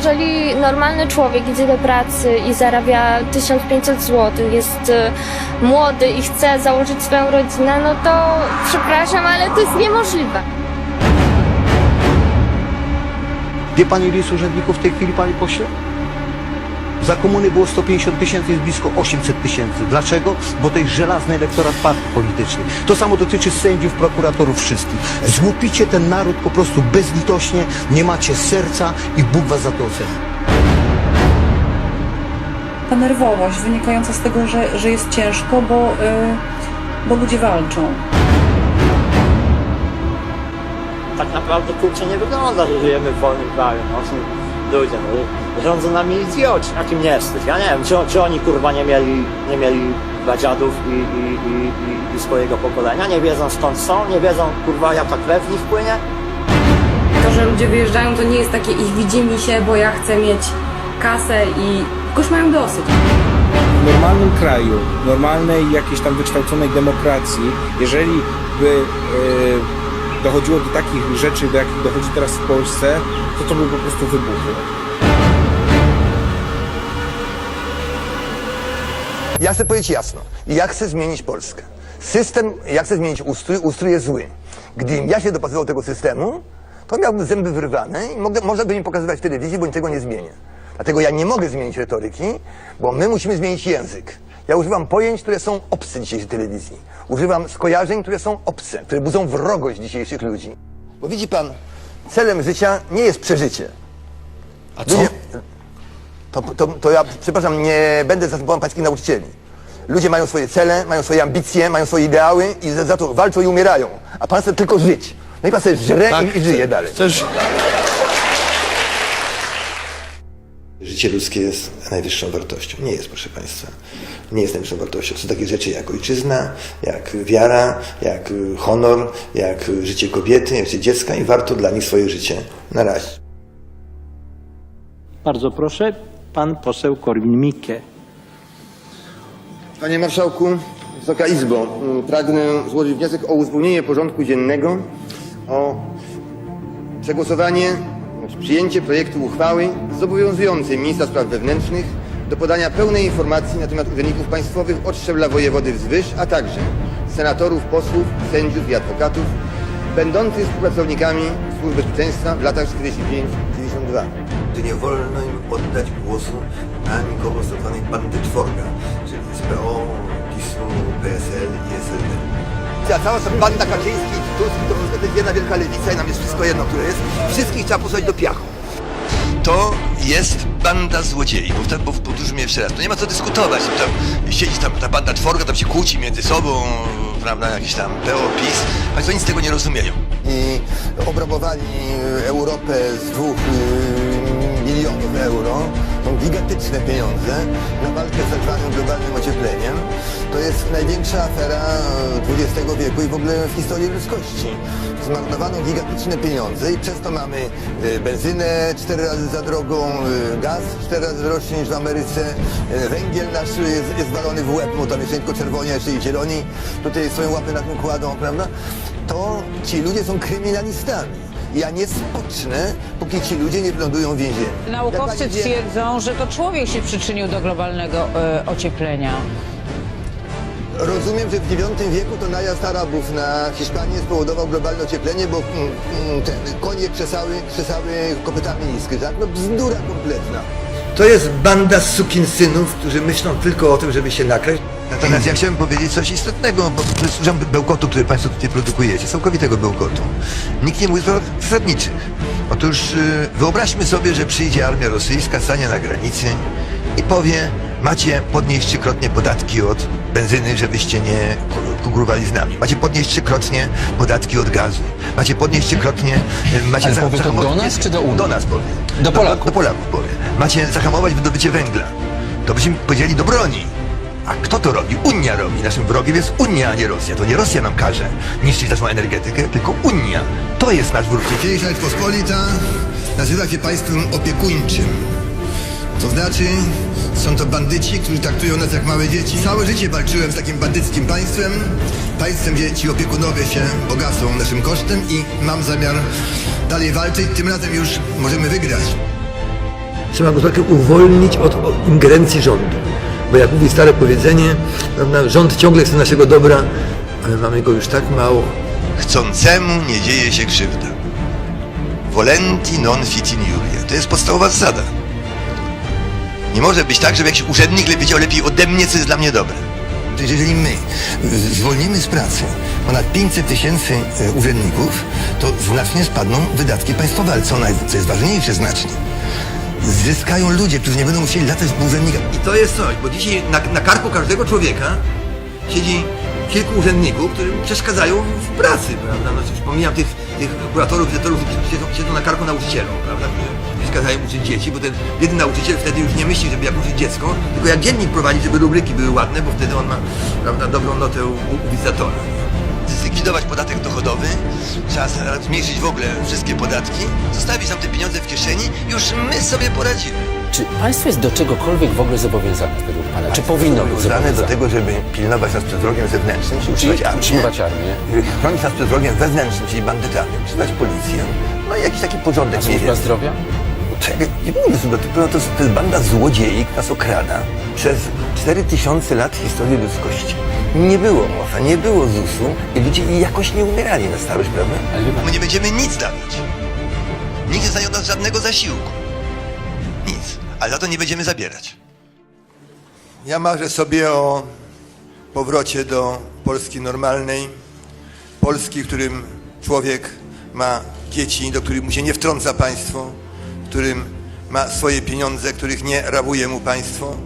Jeżeli normalny człowiek idzie do pracy i zarabia 1500 zł, jest y, młody i chce założyć swoją rodzinę, no to przepraszam, ale to jest niemożliwe. Wie pani, ile jest urzędników w tej chwili, panie pośle? Za komuny było 150 tysięcy, jest blisko 800 tysięcy. Dlaczego? Bo to jest żelazny elektorat partii politycznych. To samo dotyczy sędziów, prokuratorów, wszystkich. Złupicie ten naród po prostu bezlitośnie, nie macie serca i Bóg was za to oceni. ta nerwowość wynikająca z tego, że, że jest ciężko, bo, y, bo ludzie walczą. tak naprawdę kurczę nie wygląda, że żyjemy w wolnym kraju. No, ludzie, no, rządzą nami idioci. Jakim nie jesteś? Ja nie wiem, czy, czy oni kurwa nie mieli, nie mieli dziadów i, i, i, i, i swojego pokolenia, nie wiedzą skąd są, nie wiedzą kurwa jaka krew w nich płynie. To, że ludzie wyjeżdżają, to nie jest takie ich widzimy się, bo ja chcę mieć kasę i już mają dosyć. w normalnym kraju, normalnej jakiejś tam wykształconej demokracji, jeżeli by e, dochodziło do takich rzeczy, do jakich dochodzi teraz w Polsce, to to by po prostu wybuchło. Ja chcę powiedzieć jasno. Ja chcę zmienić Polskę. System, ja chcę zmienić ustrój, ustrój jest zły. Gdybym ja się dopasował tego systemu, to miałbym zęby wyrwane i mogę, można by mi pokazywać w telewizji, bo niczego nie zmienię. Dlatego ja nie mogę zmienić retoryki, bo my musimy zmienić język. Ja używam pojęć, które są obce dzisiejszej telewizji. Używam skojarzeń, które są obce, które budzą wrogość dzisiejszych ludzi. Bo widzi pan, celem życia nie jest przeżycie. A co? Ludzie, to, to, to ja, przepraszam, nie będę zastępował pańskich nauczycieli. Ludzie mają swoje cele, mają swoje ambicje, mają swoje ideały i za, za to walczą i umierają. A pan chce tylko żyć. No i pan sobie żre i, i żyje dalej. Chcesz... Życie ludzkie jest najwyższą wartością. Nie jest, proszę Państwa. Nie jest najwyższą wartością. Są takie rzeczy jak ojczyzna, jak wiara, jak honor, jak życie kobiety, jak życie dziecka i warto dla nich swoje życie narazić. Bardzo proszę, pan poseł Korwin-Mikke. Panie Marszałku, Wysoka Izbo, pragnę złożyć wniosek o uzupełnienie porządku dziennego o przegłosowanie, przyjęcie projektu uchwały zobowiązującej ministra spraw wewnętrznych do podania pełnej informacji na temat urzędników państwowych od szczebla wojewody wzwyż, a także senatorów, posłów, sędziów i adwokatów będących współpracownikami służb bezpieczeństwa w latach 45-92. Że nie wolno im oddać głosu na nikogo z tak zwanej bandy czworga, czyli z PO, PiSu, PSL i SLD. Ta cała ta banda Kaczyński Tusk to jest jedna wielka lewica i nam jest wszystko jedno, które jest. Wszystkich trzeba posłać do piachu. to jest banda złodziei. Powtar- pow- Powtórzymy jeszcze raz. To nie ma co dyskutować. Tam siedzi tam ta banda czworga, tam się kłóci między sobą, prawda, jakiś tam PO, PiS. Państwo nic z tego nie rozumieją. I obrabowali Europę z dwóch y, milionów euro. Są gigantyczne pieniądze na walkę z tak zwanym globalnym ociepleniem. To jest największa afera XX wieku i w ogóle w historii ludzkości. Zmarnowano gigantyczne pieniądze i przez to mamy y, benzynę cztery razy za drogą, y, gaz cztery razy droższy niż w Ameryce, węgiel nasz jest, jest walony w łeb, bo tam nie tylko czerwoni, a jeszcze i zieloni tutaj swoją łapę na tym kładą, prawda? To ci ludzie są kryminalistami. Ja nie spocznę, póki ci ludzie nie wylądują w więzieniu. Naukowcy wie- twierdzą, że to człowiek się przyczynił do globalnego e, ocieplenia. Rozumiem, że w IX wieku to najazd Arabów na Hiszpanię spowodował globalne ocieplenie, bo mm, mm, te konie krzesały, krzesały kopytami iskry, tak? No bzdura kompletna. To jest banda sukinsynów, którzy myślą tylko o tym, żeby się nakraść. Natomiast ja chciałem powiedzieć coś istotnego, bo to jest bełkotu, który Państwo tutaj produkujecie, całkowitego bełkotu. Nikt nie mówi spraw zasadniczych. Otóż y, wyobraźmy sobie, że przyjdzie armia rosyjska, stanie na granicy i powie, macie podnieść trzykrotnie podatki od benzyny, żebyście nie ku- konkurowali z nami. Macie podnieść trzykrotnie podatki od gazu. Macie podnieść trzykrotnie... y, Macie Ale powie to do nas czy do Unii? Do nas powie. Do Polaków. Do, do Polaków powie. Macie zahamować wydobycie węgla. To byśmy powiedzieli do broni. A kto to robi? Unia robi. Naszym wrogiem jest Unia, a nie Rosja. To nie Rosja nam każe niszczyć naszą energetykę, tylko Unia. To jest nasz wróg. Dzisiejsza Rzeczpospolita nazywa się państwem opiekuńczym. To znaczy, są to bandyci, którzy traktują nas jak małe dzieci. Całe życie walczyłem z takim bandyckim państwem. Państwem, gdzie ci opiekunowie się bogacą naszym kosztem i mam zamiar dalej walczyć. Tym razem już możemy wygrać. Trzeba gospodarkę uwolnić od od ingerencji rządu. Bo jak mówi stare powiedzenie, prawda, rząd ciągle chce naszego dobra, ale mamy go już tak mało. Chcącemu nie dzieje się krzywda. Volenti non fit in iuria. To jest podstawowa zasada. Nie może być tak, żeby jakiś urzędnik wiedział lepiej ode mnie, co jest dla mnie dobre. To jeżeli my zwolnimy z pracy ponad 500 tysięcy y, urzędników, to znacznie spadną wydatki państwowe, ale co, naj- co jest ważniejsze znacznie. Zyskają ludzie, którzy nie będą musieli latać po urzędnikach. I to jest coś, bo dzisiaj na, na karku każdego człowieka siedzi kilku urzędników, którym przeszkadzają w pracy, prawda? No, już pomijam tych, tych kuratorów, dyrektorów, którzy siedzą, na karku nauczycielom, prawda? Którzy przeszkadzają uczyć dzieci, bo ten jeden nauczyciel wtedy już nie myśli, żeby jak uczyć dziecko, tylko jak dziennik prowadzić, żeby rubryki były ładne, bo wtedy on ma, prawda, dobrą notę u, u wizytatora. Zlikwidować podatek dochodowy, trzeba zmniejszyć w ogóle wszystkie podatki, zostawić nam te pieniądze w kieszeni, już my sobie poradzimy. Czy państwo jest do czegokolwiek w ogóle zobowiązane według pana? Czy powinno być Zobowiązane do tego, żeby pilnować nas przed wrogiem zewnętrznym, czyli utrzymać armię. utrzymywać armię. Chronić nas przed wrogiem wewnętrznym, czyli bandytami, utrzymać policję. No i jakiś taki porządek. A służba zdrowia? Czekaj, nie mówię sobie, to, to, to jest banda złodziei, która nas okrada przez 4000 lat historii ludzkości. Nie było OFA, nie było ZUS-u i ludzie jakoś nie umierali na starość, prawda? My nie będziemy nic dawać. Nikt nie daje od nas żadnego zasiłku. Nic. Ale za to nie będziemy zabierać. Ja marzę sobie o powrocie do Polski normalnej. Polski, w którym człowiek ma dzieci, do których mu się nie wtrąca państwo, którym ma swoje pieniądze, których nie rabuje mu państwo,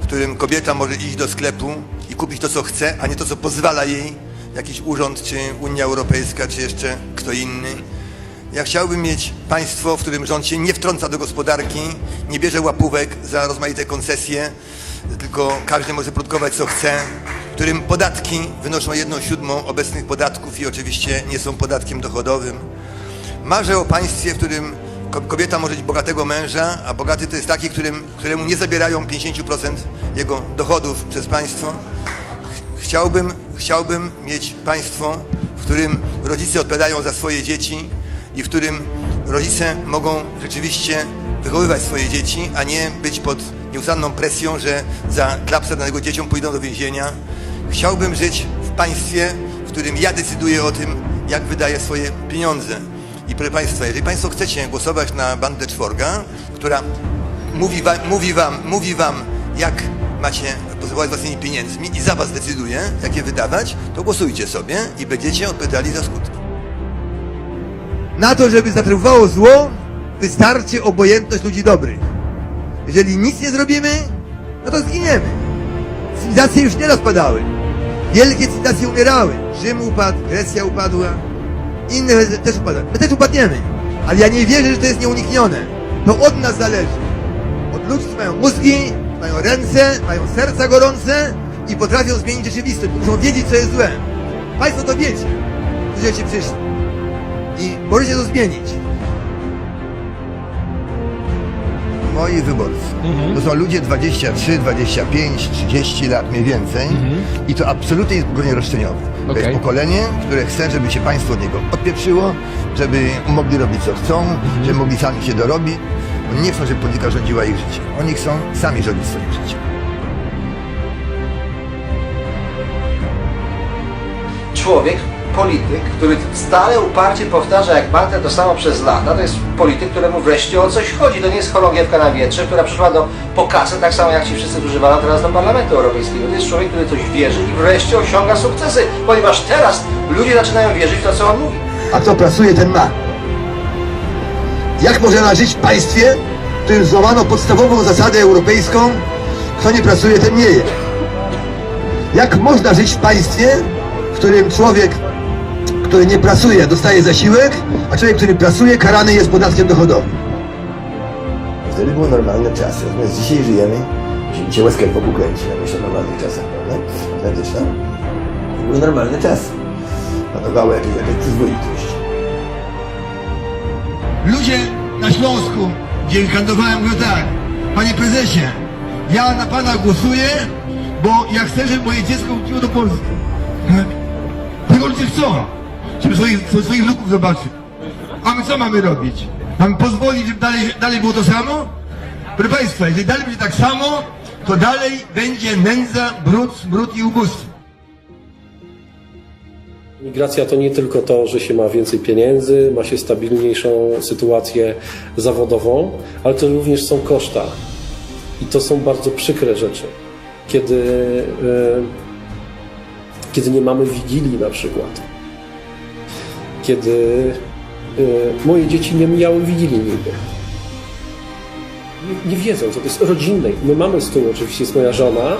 w którym kobieta może iść do sklepu i kupić to, co chce, a nie to, co pozwala jej jakiś urząd, czy Unia Europejska, czy jeszcze kto inny. Ja chciałbym mieć państwo, w którym rząd się nie wtrąca do gospodarki, nie bierze łapówek za rozmaite koncesje, tylko każdy może produkować co chce, w którym podatki wynoszą jedną siódmą obecnych podatków i oczywiście nie są podatkiem dochodowym. Marzę o państwie, w którym kobieta może mieć bogatego męża, a bogaty to jest taki, którym, któremu nie zabierają 50% jego dochodów przez państwo. Chciałbym, chciałbym mieć państwo, w którym rodzice odpowiadają za swoje dzieci i w którym rodzice mogą rzeczywiście wychowywać swoje dzieci, a nie być pod nieustanną presją, że za klapsę danego dzieciom pójdą do więzienia. Chciałbym żyć w państwie, w którym ja decyduję o tym, jak wydaję swoje pieniądze. I proszę Państwa, jeżeli Państwo chcecie głosować na bandę czworga, która mówi wam, mówi wam, mówi wam jak macie postępować z własnymi pieniędzmi i za was decyduje, jak je wydawać, to głosujcie sobie i będziecie odpowiadali za skutki. Na to, żeby zatriumfowało zło, wystarczy obojętność ludzi dobrych. Jeżeli nic nie zrobimy, no to zginiemy. Cywilizacje już nie rozpadały. Wielkie cywilizacje umierały. Rzym upadł, Grecja upadła, inne też upadały. My też upadniemy. Ale ja nie wierzę, że to jest nieuniknione. To od nas zależy. Od ludzi, którzy mają mózgi, mają ręce, mają serca gorące i potrafią zmienić rzeczywistość. Muszą wiedzieć, co jest złe. Państwo to wiecie, żeście przyszli i możecie to zmienić. Moi wyborcy to są ludzie 23, 25, 30 lat mniej więcej i to absolutnie jest pokolenie roszczeniowe. To jest pokolenie, które chce, żeby się państwo od niego odpieprzyło, żeby mogli robić co chcą, żeby mogli sami się dorobić. Oni nie chcą, żeby polityka rządziła ich życiem. Oni chcą sami rządzić swoim życiem. człowiek, polityk, który stale uparcie powtarza jak mantrę to samo przez lata, to jest polityk, któremu wreszcie o coś chodzi. To nie jest chorągiewka na wietrze, która przyszła do pokazy, tak samo jak ci wszyscy, którzy walą teraz do Parlamentu Europejskiego. To jest człowiek, który coś wierzy i wreszcie osiąga sukcesy, ponieważ teraz ludzie zaczynają wierzyć w to, co on mówi. A kto pracuje, ten ma. Jak można żyć w państwie, w którym złamano podstawową zasadę europejską, kto nie pracuje, ten nie je. Jak można żyć w państwie, w którym człowiek, który nie pracuje, dostaje zasiłek, a człowiek, który pracuje, karany jest podatkiem dochodowym? Wtedy były normalne czasy, natomiast dzisiaj żyjemy, się łezkę wokół kręci, jak myślę o normalnych czasach, prawda? Znajdziesz tam? Były normalne czasy. Panowała jakaś, jakaś przyzwoitość. Ludzie na Śląsku, gdzie kandydowałem go tak, panie prezesie, ja na pana głosuję, bo ja chcę, żeby moje dziecko wróciło do Polski. Tak? Tego ludzie chcą, żeby swoich, swoich wnuków zobaczyć. A my co mamy robić? Mamy pozwolić, żeby dalej, dalej było to samo? Proszę Państwa, jeżeli dalej będzie tak samo, to dalej będzie nędza, brud, brud i ubóstwo. Migracja to nie tylko to, że się ma więcej pieniędzy, ma się stabilniejszą sytuację zawodową, ale to również są koszta. I to są bardzo przykre rzeczy. Kiedy, e, kiedy nie mamy wigilii na przykład. Kiedy e, moje dzieci nie miały wigilii nigdy. Nie, nie wiedzą, co to jest rodzinne. My mamy stół, oczywiście jest moja żona,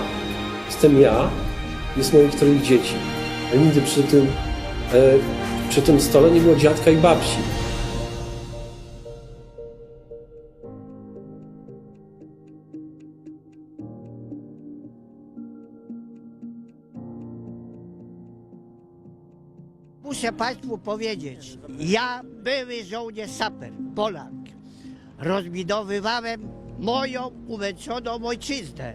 jestem ja, jest moich troje dzieci. Ale nigdy przy tym, e, przy tym stole nie było dziadka i babci. Muszę Państwu powiedzieć, ja były żołnierz saper, Polak. Rozbudowywałem moją umęczoną ojczyznę.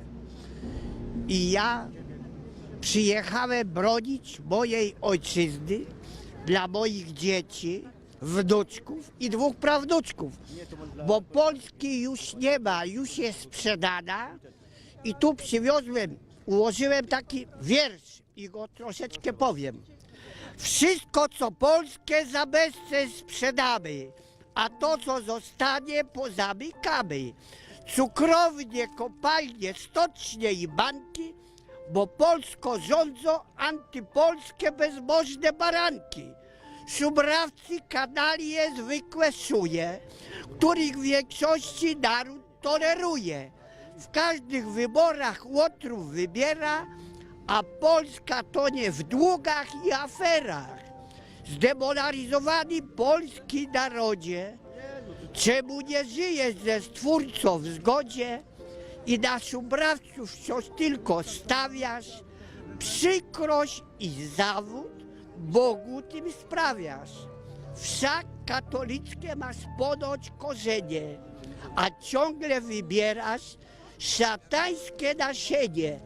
I ja przyjechałem bronić mojej ojczyzny dla moich dzieci, wnuczków i dwóch prawnuczków. Bo Polski już nie ma, już jest sprzedana. I tu przywiozłem, ułożyłem taki wiersz i go troszeczkę powiem. Wszystko, co polskie, za bezcen sprzedamy, a to, co zostanie, pozamykamy. Cukrownie, kopalnie, stocznie i banki, bo Polsko rządzą antypolskie bezbożne baranki. Szubrawcy kanalie zwykłe szuje, których w większości naród toleruje. W każdych wyborach łotrów wybiera, a Polska tonie w długach i aferach. Zdemoralizowani polski narodzie, czemu nie żyjesz ze Stwórcą w zgodzie i na szubrawców wciąż tylko stawiasz, przykrość i zawód Bogu tym sprawiasz. Wszak katolickie masz ponoć korzenie, a ciągle wybierasz szatańskie nasienie,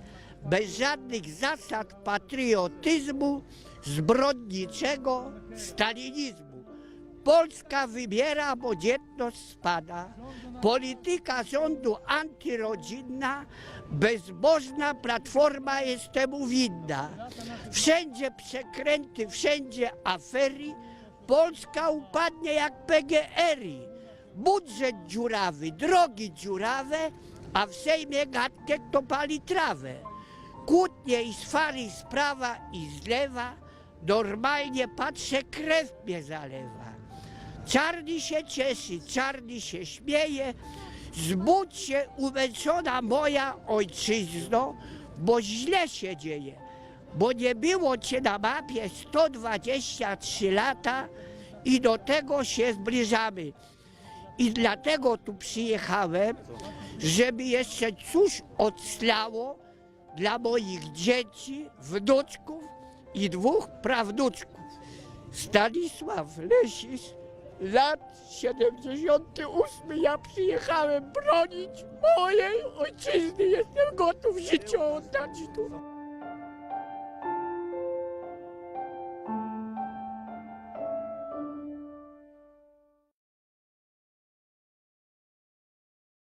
bez żadnych zasad patriotyzmu, zbrodniczego stalinizmu. Polska wybiera, bo dzietność spada. Polityka rządu antyrodzinna, bezbożna platforma jest temu winna. Wszędzie przekręty, wszędzie afery. Polska upadnie jak PGR-y. Budżet dziurawy, drogi dziurawe, a w Sejmie gadkę kto pali trawę. Kłótnie i swary z prawa i z lewa, normalnie patrzę, krew mnie zalewa. Czarny się cieszy, czarny się śmieje, zbudź się umęczona moja ojczyzno, bo źle się dzieje, bo nie było cię na mapie 123 lata i do tego się zbliżamy. I dlatego tu przyjechałem, żeby jeszcze coś odslało dla moich dzieci, wnuczków i dwóch prawnuczków. Stanisław Lesis, lat 78. Ja przyjechałem bronić mojej ojczyzny. Jestem gotów życie oddać tu.